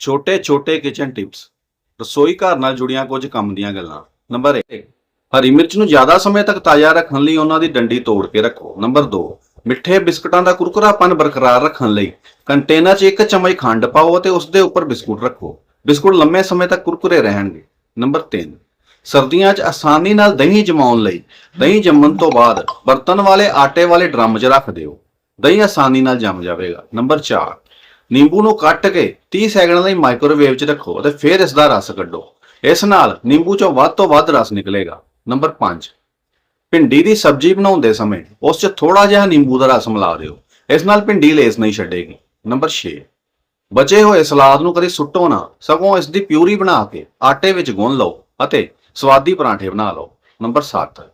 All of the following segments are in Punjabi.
ਛੋਟੇ-ਛੋਟੇ ਕਿਚਨ ਟਿਪਸ ਰਸੋਈ ਘਰ ਨਾਲ ਜੁੜੀਆਂ ਕੁਝ ਕੰਮ ਦੀਆਂ ਗੱਲਾਂ। ਨੰਬਰ 1 ਹਰੀ ਮਿਰਚ ਨੂੰ ਜ਼ਿਆਦਾ ਸਮੇਂ ਤੱਕ ਤਾਜ਼ਾ ਰੱਖਣ ਲਈ ਉਹਨਾਂ ਦੀ ਡੰਡੀ ਤੋੜ ਕੇ ਰੱਖੋ। ਨੰਬਰ 2 ਮਿੱਠੇ ਬਿਸਕਟਾਂ ਦਾ ਕੁਰਕੁਰਾਪਨ ਬਰਕਰਾਰ ਰੱਖਣ ਲਈ ਕੰਟੇਨਰ 'ਚ ਇੱਕ ਚਮਚ ਖੰਡ ਪਾਓ ਅਤੇ ਉਸ ਦੇ ਉੱਪਰ ਬਿਸਕੁਟ ਰੱਖੋ। ਬਿਸਕੁਟ ਲੰਮੇ ਸਮੇਂ ਤੱਕ ਕੁਰਕੁਰੇ ਰਹਿਣਗੇ। ਨੰਬਰ 3 ਸਰਦੀਆਂ 'ਚ ਆਸਾਨੀ ਨਾਲ ਦਹੀਂ ਜਮਾਉਣ ਲਈ ਦਹੀਂ ਜੰਮਣ ਤੋਂ ਬਾਅਦ ਬਰਤਨ ਵਾਲੇ ਆਟੇ ਵਾਲੇ ਡਰਮ 'ਚ ਰੱਖ ਦਿਓ। ਦਹੀਂ ਆਸਾਨੀ ਨਾਲ ਜੰਮ ਜਾਵੇਗਾ। ਨੰਬਰ 4 ਨਿੰਬੂ ਨੂੰ ਕੱਟ ਕੇ 30 ਸੈਕਿੰਡ ਲਈ ਮਾਈਕ੍ਰੋਵੇਵ 'ਚ ਰੱਖੋ ਅਤੇ ਫਿਰ ਇਸ ਦਾ ਰਸ ਕੱਢੋ। ਇਸ ਨਾਲ ਨਿੰਬੂ 'ਚੋਂ ਵੱਧ ਤੋਂ ਵੱਧ ਰਸ ਨਿਕਲੇਗਾ। ਨੰਬਰ 5 ਭਿੰਡੀ ਦੀ ਸਬਜ਼ੀ ਬਣਾਉਂਦੇ ਸਮੇਂ ਉਸ 'ਚ ਥੋੜਾ ਜਿਹਾ ਨਿੰਬੂ ਦਾ ਰਸ ਮਿਲਾ ਦਿਓ। ਇਸ ਨਾਲ ਭਿੰਡੀ ਲੇਸ ਨਹੀਂ ਛੱਡੇਗੀ। ਨੰਬਰ 6 ਬਚੇ ਹੋਏ ਸਲਾਦ ਨੂੰ ਕਦੇ ਸੁੱਟੋ ਨਾ। ਸਗੋਂ ਇਸ ਦੀ ਪਿਊਰੀ ਬਣਾ ਕੇ ਆਟੇ ਵਿੱਚ ਗੁੰਨ ਲਓ ਅਤੇ ਸਵਾਦੀ ਪਰਾਂਠੇ ਬਣਾ ਲਓ। ਨੰਬਰ 7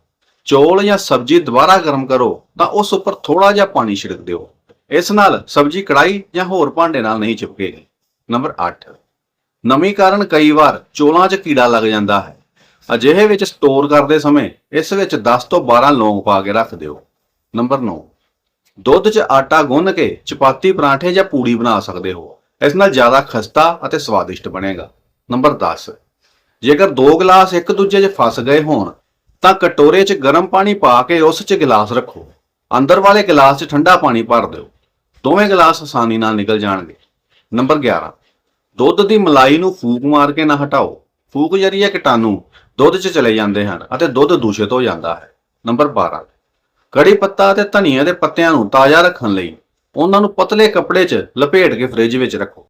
ਚੌਲ ਜਾਂ ਸਬਜ਼ੀ ਦੁਬਾਰਾ ਗਰਮ ਕਰੋ ਤਾਂ ਉਸ ਉੱਪਰ ਥੋੜਾ ਜਿਹਾ ਪਾਣੀ ਛਿੜਕ ਦਿਓ। ਇਸ ਨਾਲ ਸਬਜ਼ੀ ਕੜਾਈ ਜਾਂ ਹੋਰ ਭਾਂਡੇ ਨਾਲ ਨਹੀਂ ਚਿਪਕੇਗੀ ਨੰਬਰ 8 ਨਮੀ ਕਾਰਨ ਕਈ ਵਾਰ ਚੋਲਾਂ 'ਚ ਕੀੜਾ ਲੱਗ ਜਾਂਦਾ ਹੈ। ਅਜਿਹੇ ਵਿੱਚ ਸਟੋਰ ਕਰਦੇ ਸਮੇਂ ਇਸ ਵਿੱਚ 10 ਤੋਂ 12 ਲੌਂਗ ਪਾ ਕੇ ਰੱਖ ਦਿਓ। ਨੰਬਰ 9 ਦੁੱਧ 'ਚ ਆਟਾ ਗੁੰਨ ਕੇ ਚਪਾਤੀ ਪਰਾਂਠੇ ਜਾਂ ਪੂੜੀ ਬਣਾ ਸਕਦੇ ਹੋ। ਇਸ ਨਾਲ ਜ਼ਿਆਦਾ ਖਸਤਾ ਅਤੇ ਸਵਾਦਿਸ਼ਟ ਬਣੇਗਾ। ਨੰਬਰ 10 ਜੇਕਰ ਦੋ ਗਲਾਸ ਇੱਕ ਦੂਜੇ 'ਚ ਫਸ ਗਏ ਹੋਣ, ਤਾਂ ਕਟੋਰੇ 'ਚ ਗਰਮ ਪਾਣੀ ਪਾ ਕੇ ਉਸ 'ਚ ਗਿਲਾਸ ਰੱਖੋ। ਅੰਦਰ ਵਾਲੇ ਗਿਲਾਸ 'ਚ ਠੰਡਾ ਪਾਣੀ ਭਰ ਦਿਓ। ਦੋਵੇਂ ਗਿਲਾਸ ਆਸਾਨੀ ਨਾਲ ਨਿਕਲ ਜਾਣਗੇ। ਨੰਬਰ 11 ਦੁੱਧ ਦੀ ਮਲਾਈ ਨੂੰ ਫੂਕ ਮਾਰ ਕੇ ਨਾ ਹਟਾਓ। ਫੂਕ ਜਰੀਏ ਕੀਟਾਣੂ, ਦੁੱਧ 'ਚ ਚਲੇ ਜਾਂਦੇ ਹਨ ਅਤੇ ਦੁੱਧ ਦੂਸ਼ਿਤ ਹੋ ਜਾਂਦਾ ਹੈ। ਨੰਬਰ 12 ਕੜੀ ਪੱਤਾ ਅਤੇ ਧਨੀਆ ਦੇ ਪੱਤਿਆਂ ਨੂੰ ਤਾਜ਼ਾ ਰੱਖਣ ਲਈ ਉਹਨਾਂ ਨੂੰ ਪਤਲੇ ਕੱਪੜੇ 'ਚ ਲਪੇਟ ਕੇ ਫ੍ਰਿਜ ਵਿੱਚ ਰੱਖੋ।